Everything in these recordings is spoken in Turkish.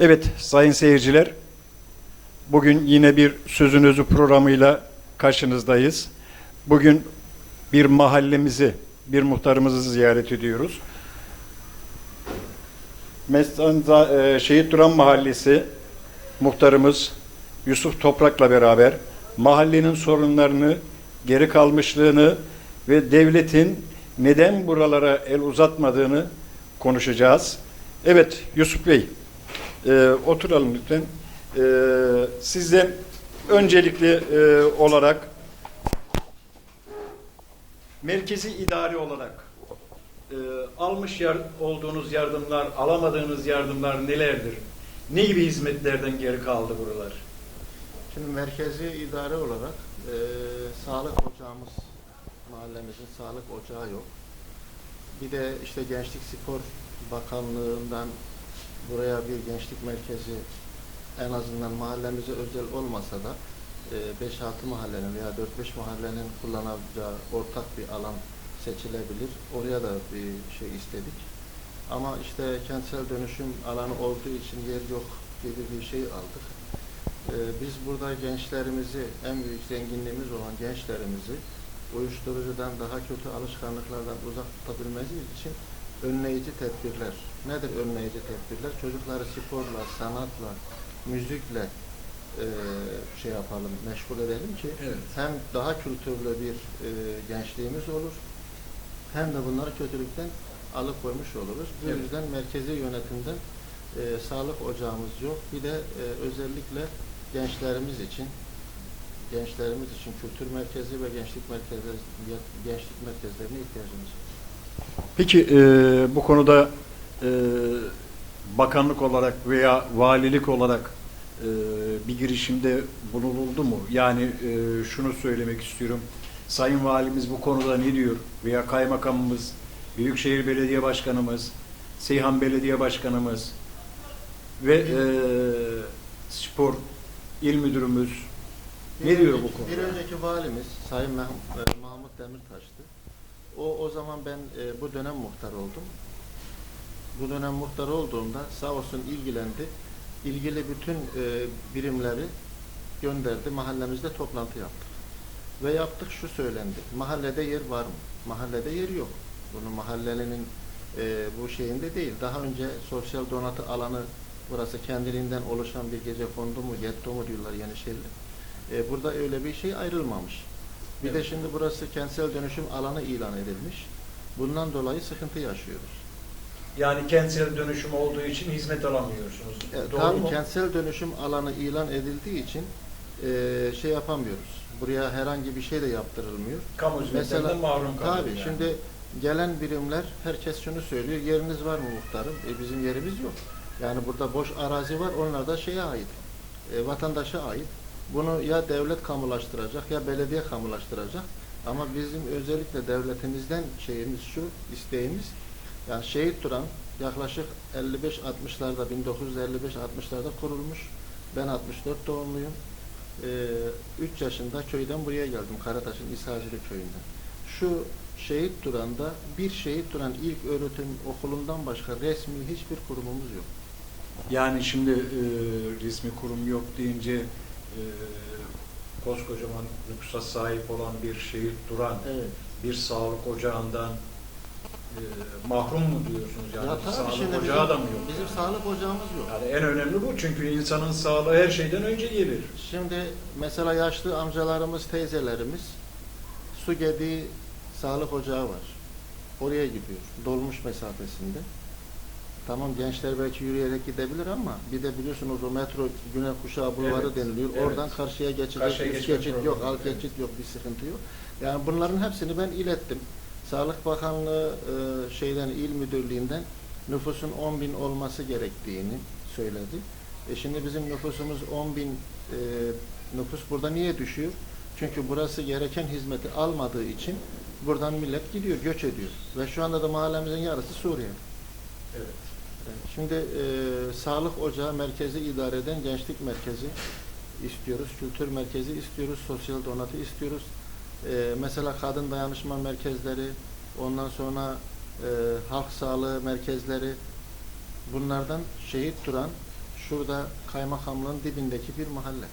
Evet sayın seyirciler, bugün yine bir Sözün Özü programıyla karşınızdayız. Bugün bir mahallemizi, bir muhtarımızı ziyaret ediyoruz. Mestanza, e, Şehit Duran Mahallesi muhtarımız Yusuf Toprak'la beraber mahallenin sorunlarını, geri kalmışlığını ve devletin neden buralara el uzatmadığını konuşacağız. Evet Yusuf Bey, e, oturalım lütfen. E, sizden öncelikli e, olarak merkezi idari olarak e, almış yar, olduğunuz yardımlar, alamadığınız yardımlar nelerdir? Ne gibi hizmetlerden geri kaldı buralar? Şimdi merkezi idare olarak e, sağlık ocağımız, mahallemizin sağlık ocağı yok. Bir de işte Gençlik Spor Bakanlığı'ndan buraya bir gençlik merkezi en azından mahallemize özel olmasa da e, 5-6 mahallenin veya 4-5 mahallenin kullanacağı ortak bir alan seçilebilir. Oraya da bir şey istedik. Ama işte kentsel dönüşüm alanı olduğu için yer yok gibi bir şey aldık. Ee, biz burada gençlerimizi, en büyük zenginliğimiz olan gençlerimizi uyuşturucudan daha kötü alışkanlıklardan uzak tutabilmemiz için önleyici tedbirler. Nedir önleyici tedbirler? Çocukları sporla, sanatla, müzikle e, şey yapalım, meşgul edelim ki Evet. hem daha kültürlü bir e, gençliğimiz olur hem de bunları kötülükten alıkoymuş oluruz. Bu Evet. yüzden merkezi yönetimden e, sağlık ocağımız yok. Bir de e, özellikle gençlerimiz için gençlerimiz için kültür merkezi ve gençlik merkezleri gençlik merkezlerine ihtiyacımız var. Peki e, bu konuda e, bakanlık olarak veya valilik olarak e, bir girişimde bulunuldu mu? Yani e, şunu söylemek istiyorum. Sayın Valimiz bu konuda ne diyor? Veya Kaymakamımız, Büyükşehir Belediye Başkanımız, Seyhan Belediye Başkanımız ve e, Spor İl Müdürümüz ne Bir diyor bu önceki- konuda? Bir önceki valimiz Sayın Mah- e, Mahmut Demirtaş'tı. O o zaman ben e, bu dönem muhtar oldum. Bu dönem muhtar olduğumda sağ olsun ilgilendi. İlgili bütün e, birimleri gönderdi. Mahallemizde toplantı yaptık. Ve yaptık şu söylendi. Mahallede yer var mı? Mahallede yer yok. Bunu mahallenin e, bu şeyinde değil. Daha önce sosyal donatı alanı burası kendiliğinden oluşan bir gece kondu mu, getto mu diyorlar Yenişehir'de. E, burada öyle bir şey ayrılmamış. Bir de Evet. şimdi burası kentsel dönüşüm alanı ilan edilmiş. Bundan dolayı sıkıntı yaşıyoruz. Yani kentsel dönüşüm olduğu için hizmet alamıyorsunuz. E, Doğru tabii mu? kentsel dönüşüm alanı ilan edildiği için e, şey yapamıyoruz. Buraya herhangi bir şey de yaptırılmıyor. Kamu hizmetlerinden mahrum kalıyor. Tabii yani. şimdi gelen birimler herkes şunu söylüyor. Yeriniz var mı muhtarım? E, bizim yerimiz yok. Yani burada boş arazi var. Onlar da şeye ait. E, vatandaşa ait. Bunu ya devlet kamulaştıracak ya belediye kamulaştıracak. Ama bizim özellikle devletimizden şeyimiz şu, isteğimiz yani şehit duran yaklaşık 55-60'larda 1955-60'larda kurulmuş. Ben 64 doğumluyum. 3 yaşında köyden buraya geldim. Karataş'ın İsacili köyünden. Şu şehit duranda bir şehit duran ilk öğretim okulundan başka resmi hiçbir kurumumuz yok. Yani şimdi e, resmi kurum yok deyince e, koskocaman nüfusa sahip olan bir şehit duran Evet. bir sağlık ocağından e, mahrum mu diyorsunuz? Yani ya sağlık şimdi ocağı bizim, da mı yok? bizim yani? sağlık ocağımız yok. Yani en önemli bu çünkü insanın sağlığı her şeyden önce gelir. Şimdi mesela yaşlı amcalarımız, teyzelerimiz su gediği sağlık ocağı var. Oraya gidiyor. Dolmuş mesafesinde. Tamam gençler belki yürüyerek gidebilir ama bir de biliyorsunuz o metro Güney Kuşağı Bulvarı Evet, deniliyor. evet. Oradan karşıya geçecek Karşıya üst geçit yok, alt evet. geçit yok, bir sıkıntı yok. Yani bunların hepsini ben ilettim. Sağlık Bakanlığı e, şeyden il müdürlüğünden nüfusun 10 bin olması gerektiğini söyledi. E şimdi bizim nüfusumuz 10 bin e, nüfus burada niye düşüyor? Çünkü burası gereken hizmeti almadığı için buradan millet gidiyor, göç ediyor. Ve şu anda da mahallemizin yarısı Suriye. Evet. Şimdi e, sağlık ocağı merkezi idare eden gençlik merkezi istiyoruz, kültür merkezi istiyoruz, sosyal donatı istiyoruz. E, mesela kadın dayanışma merkezleri, ondan sonra e, halk sağlığı merkezleri bunlardan şehit duran şurada kaymakamlığın dibindeki bir mahalle.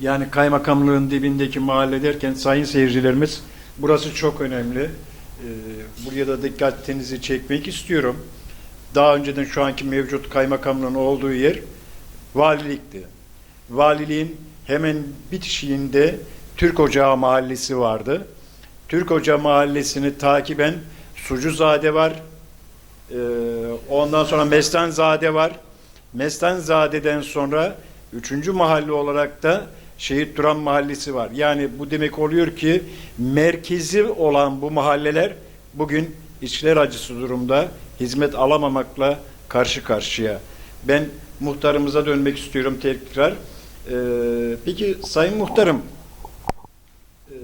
Yani kaymakamlığın dibindeki mahalle derken sayın seyircilerimiz burası çok önemli. Ee, buraya da dikkatinizi çekmek istiyorum. Daha önceden şu anki mevcut kaymakamlığın olduğu yer valilikti. Valiliğin hemen bitişiğinde Türk Ocağı Mahallesi vardı. Türk Ocağı Mahallesi'ni takiben Sucuzade var. Ee, ondan sonra Mestanzade var. Mestanzade'den sonra üçüncü mahalle olarak da Şehit Duran Mahallesi var. Yani bu demek oluyor ki merkezi olan bu mahalleler bugün içler acısı durumda hizmet alamamakla karşı karşıya. Ben muhtarımıza dönmek istiyorum tekrar. Ee, peki Sayın Muhtarım, ee,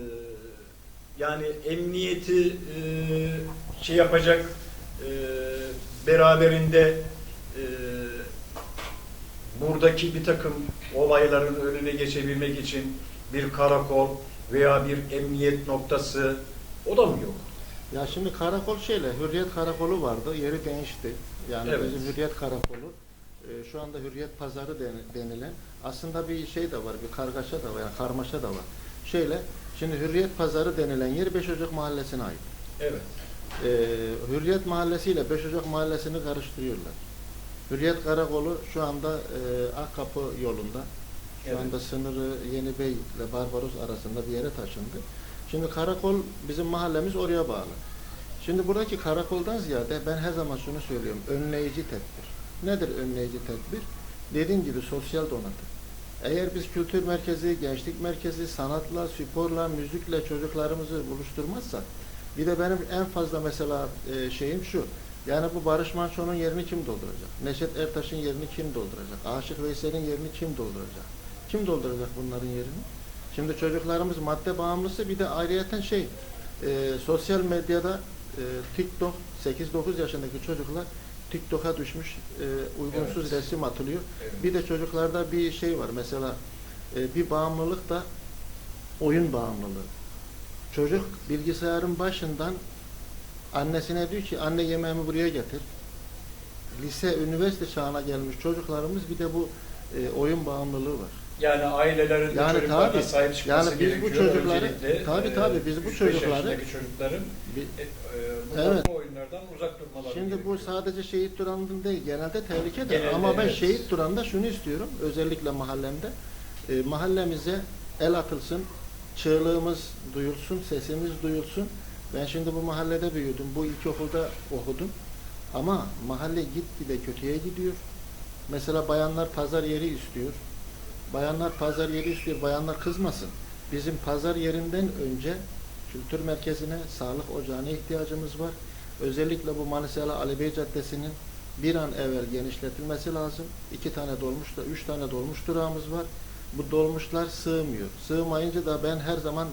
yani emniyeti e, şey yapacak e, beraberinde e, buradaki bir takım olayların önüne geçebilmek için bir karakol veya bir emniyet noktası o da mı yok? Ya şimdi karakol şeyle, Hürriyet Karakolu vardı, yeri değişti. Yani Evet. bizim Hürriyet Karakolu, e, şu anda Hürriyet Pazarı den- denilen, aslında bir şey de var, bir kargaşa da var, yani karmaşa da var. Şeyle, şimdi Hürriyet Pazarı denilen yer Beş Ocak Mahallesi'ne ait. Evet. E, Hürriyet Mahallesi ile Beş Ocak Mahallesi'ni karıştırıyorlar. Hürriyet Karakolu şu anda e, Akkapı yolunda, şu Evet. anda sınırı Yeni Bey ile Barbaros arasında bir yere taşındı. Şimdi karakol bizim mahallemiz oraya bağlı. Şimdi buradaki karakoldan ziyade ben her zaman şunu söylüyorum. Önleyici tedbir. Nedir önleyici tedbir? Dediğim gibi sosyal donatım. Eğer biz kültür merkezi, gençlik merkezi, sanatla, sporla, müzikle çocuklarımızı buluşturmazsak bir de benim en fazla mesela e, şeyim şu. Yani bu Barış Manço'nun yerini kim dolduracak? Neşet Ertaş'ın yerini kim dolduracak? Aşık Veysel'in yerini kim dolduracak? Kim dolduracak bunların yerini? Şimdi çocuklarımız madde bağımlısı bir de ayrıyeten şey e, sosyal medyada e, TikTok 8-9 yaşındaki çocuklar TikTok'a düşmüş e, uygunsuz Evet. resim atılıyor. Evet. Bir de çocuklarda bir şey var mesela e, bir bağımlılık da oyun bağımlılığı. Çocuk bilgisayarın başından annesine diyor ki anne yemeğimi buraya getir. Lise, üniversite çağına gelmiş çocuklarımız bir de bu e, oyun bağımlılığı var. Yani ailelerin Yani çocuklarına tabii, sahip çıkması yani biz bu gerekiyor. çocukları- Öncelikle, tabii, e, tabii, biz bu 3-5 çocukları- çocukların Bir- e, e, bu Evet. oyunlardan uzak durmaları Şimdi bu gerekiyor. sadece şehit duranının değil, genelde tehlike de. Genelde, Ama ben evet. şehit duranda şunu istiyorum, özellikle mahallemde. E, mahallemize el atılsın, çığlığımız duyulsun, sesimiz duyulsun. Ben şimdi bu mahallede büyüdüm, bu ilkokulda okudum. Ama mahalle gitgide kötüye gidiyor. Mesela bayanlar pazar yeri istiyor. Bayanlar pazar yeri istiyor, bayanlar kızmasın. Bizim pazar yerinden önce kültür merkezine, sağlık ocağına ihtiyacımız var. Özellikle bu Manisa'lı Ali Bey Caddesi'nin bir an evvel genişletilmesi lazım. İki tane dolmuş da, üç tane dolmuş durağımız var. Bu dolmuşlar sığmıyor. Sığmayınca da ben her zaman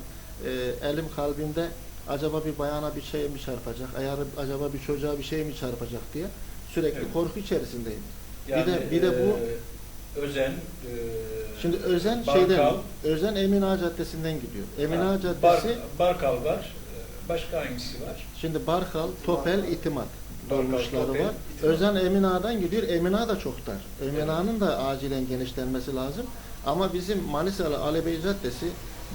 e, elim kalbimde acaba bir bayana bir şey mi çarpacak, eğer acaba bir çocuğa bir şey mi çarpacak diye sürekli Evet. korku içerisindeyim. Yani, bir de bir de bu e, özen e, Şimdi Özen Barkal, şeyden Özen Emin Ağa Caddesi'nden gidiyor. Emin Ağa Bar- Caddesi Barkal var. E, Başka hangisi var? Şimdi Barkal, Topel, İtimat dolmuşları var. İtimat. Özen Emin Ağa'dan gidiyor. Emin Ağa da çok dar. Emin Evet. Ağa'nın da acilen genişlenmesi lazım. Ama bizim Manisa'lı Ali Bey Caddesi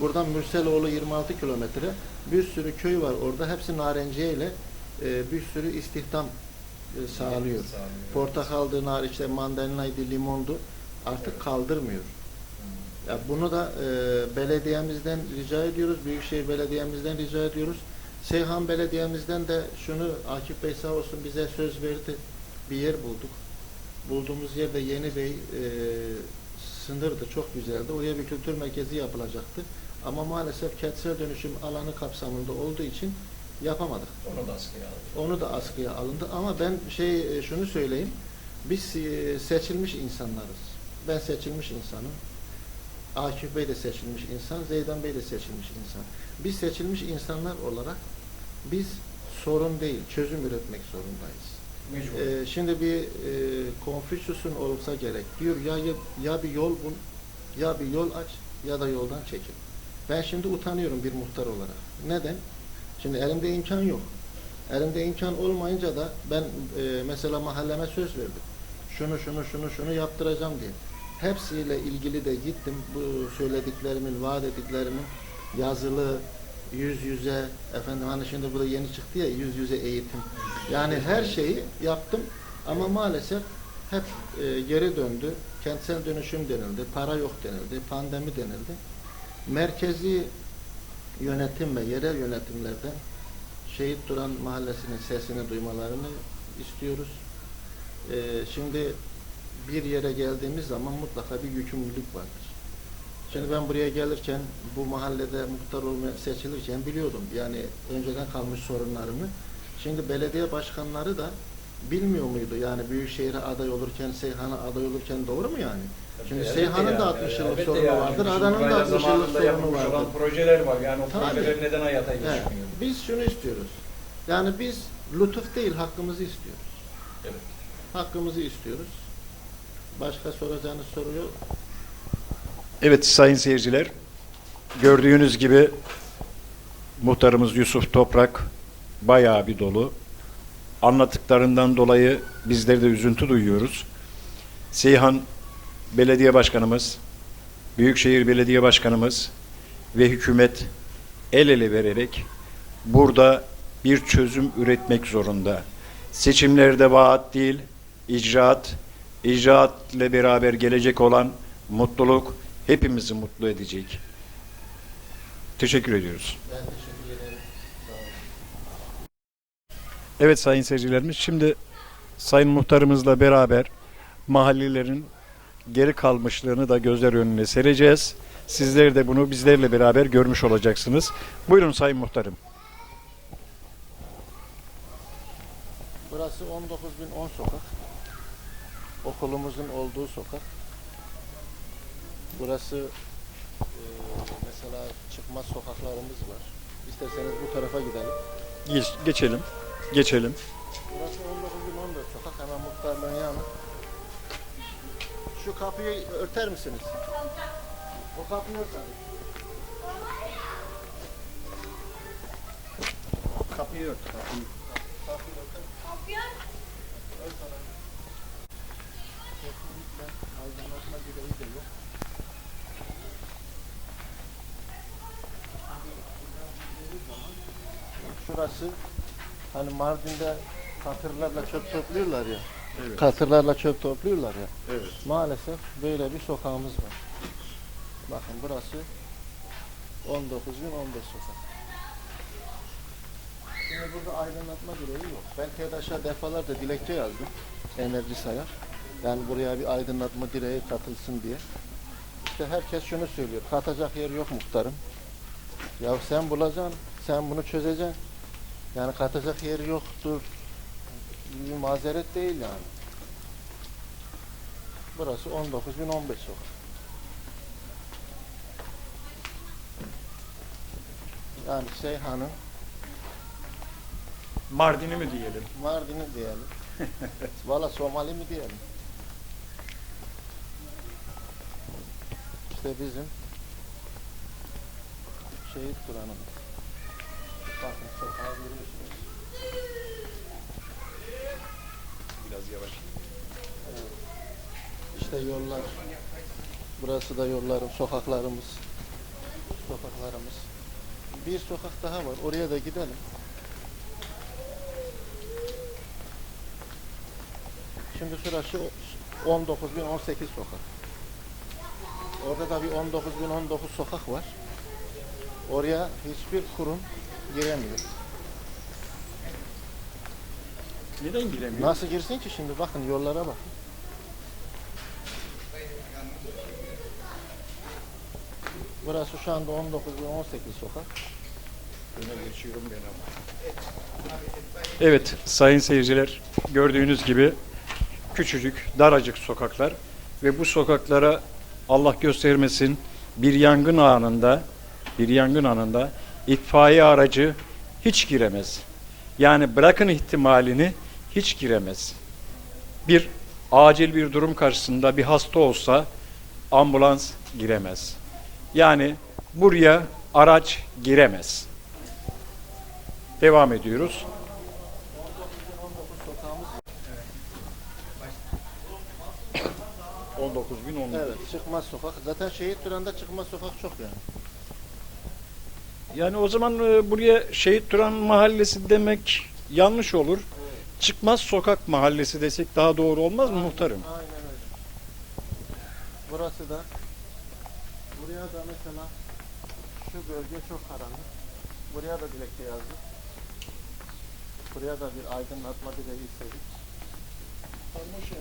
buradan Mürseloğlu 26 kilometre bir sürü köy var orada. Hepsi narenciye ile e, bir sürü istihdam e, sağlıyor. Sağlıyor. Portakaldı, nar, işte mandalinaydı, limondu. Artık kaldırmıyor. Ya bunu da e, belediyemizden rica ediyoruz, Büyükşehir Belediye'mizden rica ediyoruz. Seyhan Belediye'mizden de şunu Akif Bey sağ olsun bize söz verdi. Bir yer bulduk. Bulduğumuz yerde Yeni Bey e, sınırdı, çok güzeldi. Oraya bir kültür merkezi yapılacaktı. Ama maalesef kentsel dönüşüm alanı kapsamında olduğu için yapamadık. Onu da askıya aldı. Onu da askıya alındı ama ben şey e, şunu söyleyeyim. Biz e, seçilmiş insanlarız. Ben seçilmiş insanım. Akif Bey de seçilmiş insan, Zeydan Bey de seçilmiş insan. Biz seçilmiş insanlar olarak biz sorun değil, çözüm üretmek zorundayız. Mecbur. Ee, şimdi bir e, Confucius'un olsa gerek diyor ya, ya ya bir yol bul, ya bir yol aç ya da yoldan çekil. Ben şimdi utanıyorum bir muhtar olarak. Neden? Şimdi elimde imkan yok. Elimde imkan olmayınca da ben e, mesela mahalleme söz verdim. şunu şunu şunu şunu yaptıracağım diye. Hepsiyle ilgili de gittim. Bu söylediklerimin, vaat ettiklerimin yazılı, yüz yüze, efendim hani şimdi bu da yeni çıktı ya yüz yüze eğitim. Yani her şeyi yaptım ama maalesef hep e, geri döndü. Kentsel dönüşüm denildi, para yok denildi, pandemi denildi. Merkezi yönetim ve yerel yönetimlerden Şehit Duran Mahallesi'nin sesini duymalarını istiyoruz. Ee, şimdi bir yere geldiğimiz zaman mutlaka bir yükümlülük vardır. Şimdi ben buraya gelirken bu mahallede muhtar olmaya seçilirken biliyordum. Yani önceden kalmış sorunlarımı. Şimdi belediye başkanları da bilmiyor muydu? Yani Büyükşehir'e aday olurken, Seyhan'a aday olurken doğru mu yani? Şimdi Elbette Seyhan'ın yani, da 60 yıllık sorunu yani. vardır, Adana'nın da Ukrayna 60 yıllık sorunu yapılmış olan vardır. projeler var. Yani o Tabii. projeler neden hayata Evet, geçmiyor? biz şunu istiyoruz. Yani biz lütuf değil hakkımızı istiyoruz. Evet. Hakkımızı istiyoruz. Başka soracağınız soru yok. Evet sayın seyirciler, gördüğünüz gibi muhtarımız Yusuf Toprak bayağı bir dolu. Anlattıklarından dolayı bizler de üzüntü duyuyoruz. Seyhan Belediye Başkanımız, Büyükşehir Belediye Başkanımız ve hükümet el ele vererek burada bir çözüm üretmek zorunda. Seçimlerde vaat değil, icraat, icraatla beraber gelecek olan mutluluk hepimizi mutlu edecek. Teşekkür ediyoruz. Ben teşekkür ederim. Sağ olun. Evet sayın seyircilerimiz şimdi sayın muhtarımızla beraber mahallelerin geri kalmışlığını da gözler önüne sereceğiz. Sizler de bunu bizlerle beraber görmüş olacaksınız. Buyurun sayın muhtarım. Burası 19.010 sokak. Okulumuzun olduğu sokak. Burası e, mesela çıkmaz sokaklarımız var. İsterseniz bu tarafa gidelim. Geç- geçelim. Geçelim. Burası 19.014 sokak hemen muhtarlığın yanı. Şu kapıyı örter misiniz? O kapıyı örter. Kapıyı ört. Kapıyı. Kapıyı. Ört sana. Kesinlikle aydınlatma direği de yok. Şurası hani Mardin'de katırlarla çöp topluyorlar ya. Evet. Katırlarla çöp topluyorlar ya. Evet. Maalesef böyle bir sokağımız var. Bakın burası 19 gün 15 sokak. Şimdi burada aydınlatma direği yok. Ben TEDAŞ'a defalarca dilekçe yazdım. Enerji sayar. Yani buraya bir aydınlatma direği katılsın diye. İşte herkes şunu söylüyor. Katacak yer yok muhtarım. Ya sen bulacaksın. Sen bunu çözeceksin. Yani katacak yer yoktur. Bir mazeret değil yani. Burası 19.015 sokak. Yani Seyhan'ın Mardin'i mi diyelim? Mardin'i diyelim. Valla Somali mi diyelim. İşte bizim şehit duranımız. Bakın sokağı görüyorsunuz. Biraz yavaş. İşte yollar. Burası da yollarım, sokaklarımız. Sokaklarımız. Bir sokak daha var. Oraya da gidelim. Şimdi şurası 19.018 sokak. Orada da bir 19.019 sokak var. Oraya hiçbir kurum giremiyor. Neden giremiyor? Nasıl girsin ki şimdi? Bakın yollara bak. Burası şu anda 19 ve 18 sokak. Öne geçiyorum ben ama. Evet sayın seyirciler gördüğünüz gibi küçücük daracık sokaklar ve bu sokaklara Allah göstermesin bir yangın anında bir yangın anında itfaiye aracı hiç giremez. Yani bırakın ihtimalini hiç giremez. Bir acil bir durum karşısında bir hasta olsa ambulans giremez. Yani buraya araç giremez. Devam ediyoruz. 19 sokağımız 19.010. Evet, çıkmaz sokak. Zaten şehit duranda çıkmaz sokak çok yani. Yani o zaman e, buraya Şehit Turan Mahallesi demek yanlış olur. Çıkmaz Sokak Mahallesi desek daha doğru olmaz mı muhtarım? Aynen öyle. Burası da buraya da mesela şu bölge çok karanlık. Buraya da dilekçe yazdık. Buraya da bir aydınlatma dileği istedik. Olmuş ya.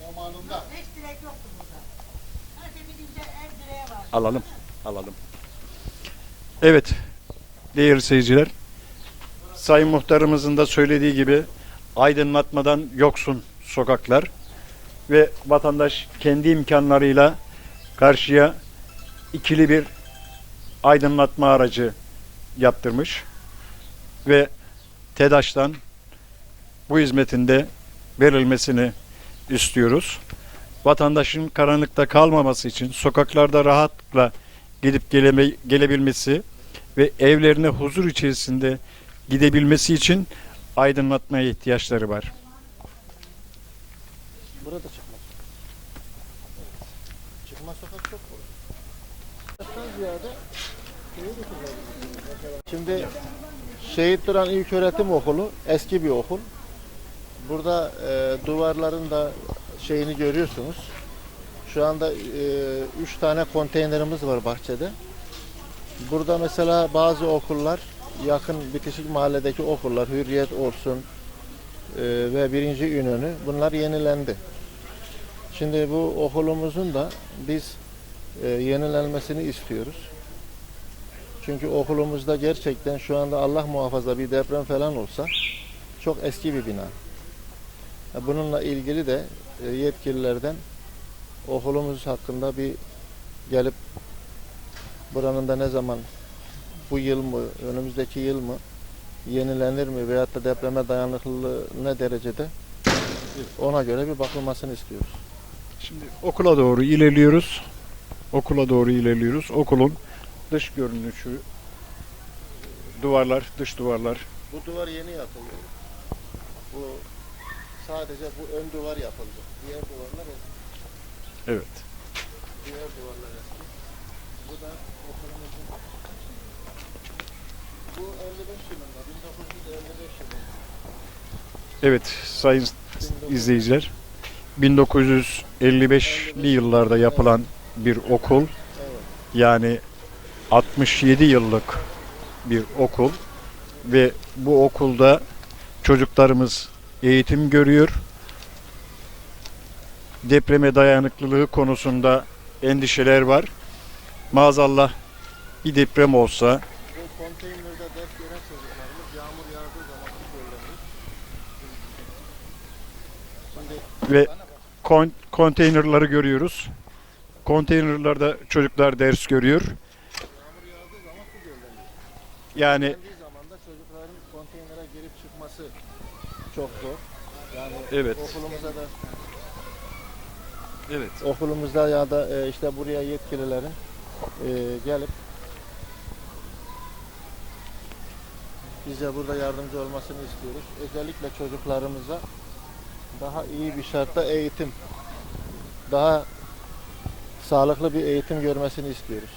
Zamanında. Hiç direk yoktu burada. Sadece bir ince ev direği var. Alalım. Alalım. Evet. Değerli seyirciler. Sayın Muhtarımızın da söylediği gibi aydınlatmadan yoksun sokaklar ve vatandaş kendi imkanlarıyla karşıya ikili bir aydınlatma aracı yaptırmış ve TEDAŞ'tan bu hizmetinde verilmesini istiyoruz. Vatandaşın karanlıkta kalmaması için sokaklarda rahatla gidip geleme, gelebilmesi ve evlerine huzur içerisinde gidebilmesi için aydınlatmaya ihtiyaçları var. Burada çıkmaz. Çıkmaz sokak çok olur. Sokaktan ziyade. Şimdi Şehit Duran İlköğretim Okulu eski bir okul. Burada e, duvarların da şeyini görüyorsunuz. Şu anda 3 tane konteynerimiz var bahçede. Burada mesela bazı okullar yakın bitişik mahalledeki okullar Hürriyet olsun e, ve birinci Ünönü bunlar yenilendi. Şimdi bu okulumuzun da biz e, yenilenmesini istiyoruz. Çünkü okulumuzda gerçekten şu anda Allah muhafaza bir deprem falan olsa çok eski bir bina. E, Bununla ilgili de e, yetkililerden okulumuz hakkında bir gelip buranın da ne zaman bu yıl mı, önümüzdeki yıl mı yenilenir mi veyahut da depreme dayanıklılığı ne derecede ona göre bir bakılmasını istiyoruz. Şimdi okula doğru ilerliyoruz. Okula doğru ilerliyoruz. Okulun dış görünüşü, duvarlar, dış duvarlar. Bu duvar yeni yapıldı. Bu sadece bu ön duvar yapıldı. Diğer duvarlar eski. Evet. Diğer duvarlar eski. Bu da okulumuzun bu 55 yılında, 1955 yılında. Evet sayın izleyiciler. 1955'li yıllarda yapılan bir okul. Yani 67 yıllık bir okul ve bu okulda çocuklarımız eğitim görüyor. Depreme dayanıklılığı konusunda endişeler var. Maazallah bir deprem olsa ve kon- konteynerları görüyoruz. Konteynerlarda çocuklar ders görüyor. Yani Geldiği zaman da çocukların konteynere girip çıkması çok zor. Yani Evet. okulumuza da evet. okulumuzda ya da e, işte buraya yetkililerin e, gelip bize burada yardımcı olmasını istiyoruz. Özellikle çocuklarımıza daha iyi bir şartta eğitim, daha sağlıklı bir eğitim görmesini istiyoruz.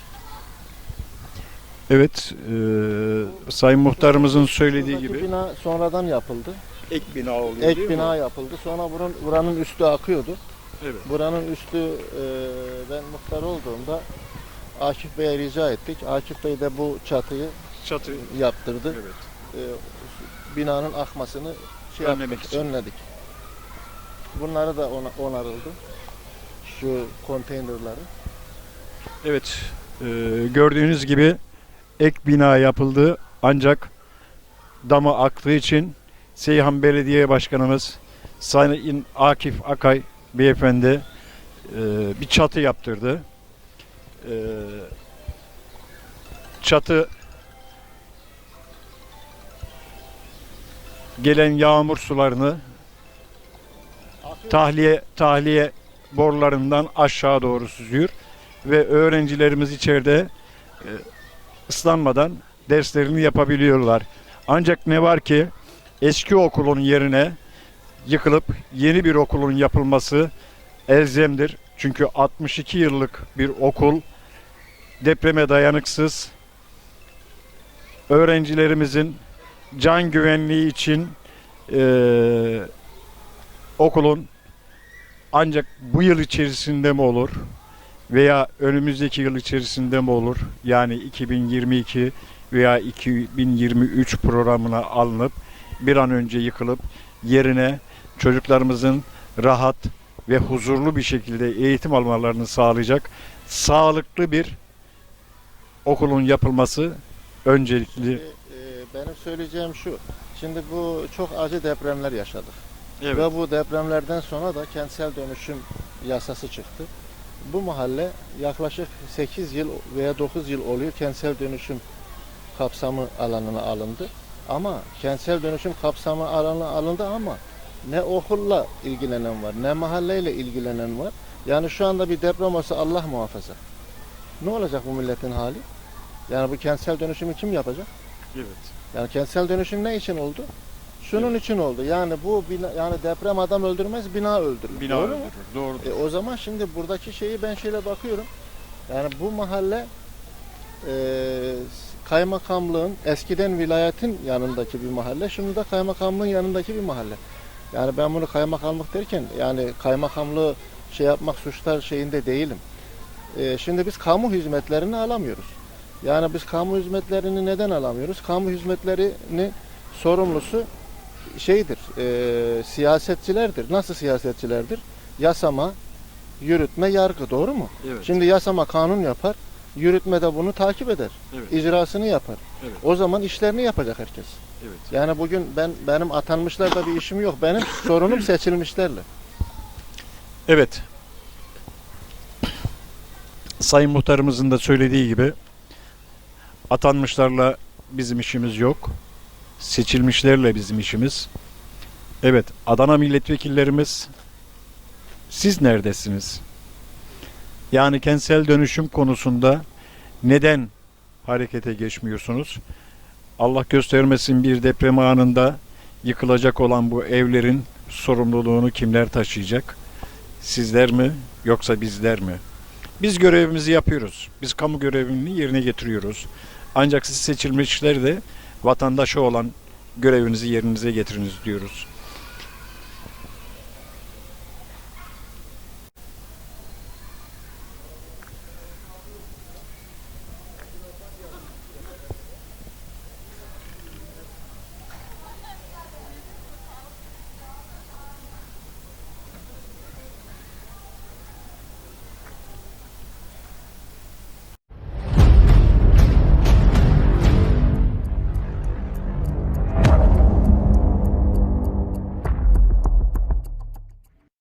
Evet, e, Sayın Muhtarımızın söylediği Buradaki gibi bina sonradan yapıldı. ek bina oluyor Ek bina yapıldı. Sonra buranın, buranın üstü akıyordu. Evet. Buranın üstü e, ben muhtar olduğumda Akif Bey'e rica ettik. Akif Bey de bu çatıyı Çatı. yaptırdı. Evet. E, binanın akmasını şey Önlemek yaptık, için. önledik. Bunları da ona, onarıldı. Şu konteynerları. Evet, e, gördüğünüz gibi ek bina yapıldı ancak damı aktığı için Seyhan Belediye Başkanımız Sayın Akif Akay beyefendi e, bir çatı yaptırdı. E, çatı gelen yağmur sularını tahliye tahliye borularından aşağı doğru süzüyor ve öğrencilerimiz içeride e, ıslanmadan derslerini yapabiliyorlar. Ancak ne var ki eski okulun yerine yıkılıp yeni bir okulun yapılması elzemdir. Çünkü 62 yıllık bir okul depreme dayanıksız öğrencilerimizin can güvenliği için eee, okulun ancak bu yıl içerisinde mi olur veya önümüzdeki yıl içerisinde mi olur? Yani 2022 veya 2023 programına alınıp bir an önce yıkılıp yerine çocuklarımızın rahat ve huzurlu bir şekilde eğitim almalarını sağlayacak sağlıklı bir okulun yapılması öncelikli. Şimdi, e, benim söyleyeceğim şu. Şimdi bu çok acı depremler yaşadık. Ve bu depremlerden sonra da kentsel dönüşüm yasası çıktı. Bu mahalle yaklaşık 8 yıl veya 9 yıl oluyor kentsel dönüşüm kapsamı alanına alındı. Ama kentsel dönüşüm kapsamı alanına alındı ama ne okulla ilgilenen var, ne mahalleyle ilgilenen var. Yani şu anda bir deprem olsa Allah muhafaza. Ne olacak bu milletin hali? Yani bu kentsel dönüşümü kim yapacak? Evet. Yani kentsel dönüşüm ne için oldu? Şunun için oldu. Yani bu bina, yani deprem adam öldürmez, bina öldürür. Bina Doğru mu? öldürür. Doğrudur. E, o zaman şimdi buradaki şeyi ben şöyle bakıyorum. Yani bu mahalle e, kaymakamlığın eskiden vilayetin yanındaki bir mahalle, şimdi de kaymakamlığın yanındaki bir mahalle. Yani ben bunu kaymakamlık derken yani kaymakamlığı şey yapmak suçlar şeyinde değilim. E, şimdi biz kamu hizmetlerini alamıyoruz. Yani biz kamu hizmetlerini neden alamıyoruz? Kamu hizmetlerini sorumlusu şeydir, e, siyasetçilerdir. Nasıl siyasetçilerdir? Yasama, yürütme, yargı doğru mu? Evet. Şimdi yasama kanun yapar, yürütme de bunu takip eder. Evet. icrasını yapar. Evet. O zaman işlerini yapacak herkes. Evet. Yani bugün ben benim atanmışlarla bir işim yok. Benim sorunum seçilmişlerle. Evet. Sayın Muhtarımızın da söylediği gibi atanmışlarla bizim işimiz yok. Seçilmişlerle bizim işimiz. Evet, Adana milletvekillerimiz siz neredesiniz? Yani kentsel dönüşüm konusunda neden harekete geçmiyorsunuz? Allah göstermesin bir deprem anında yıkılacak olan bu evlerin sorumluluğunu kimler taşıyacak? Sizler mi yoksa bizler mi? Biz görevimizi yapıyoruz. Biz kamu görevini yerine getiriyoruz. Ancak siz seçilmişler de vatandaşı olan görevinizi yerinize getiriniz diyoruz.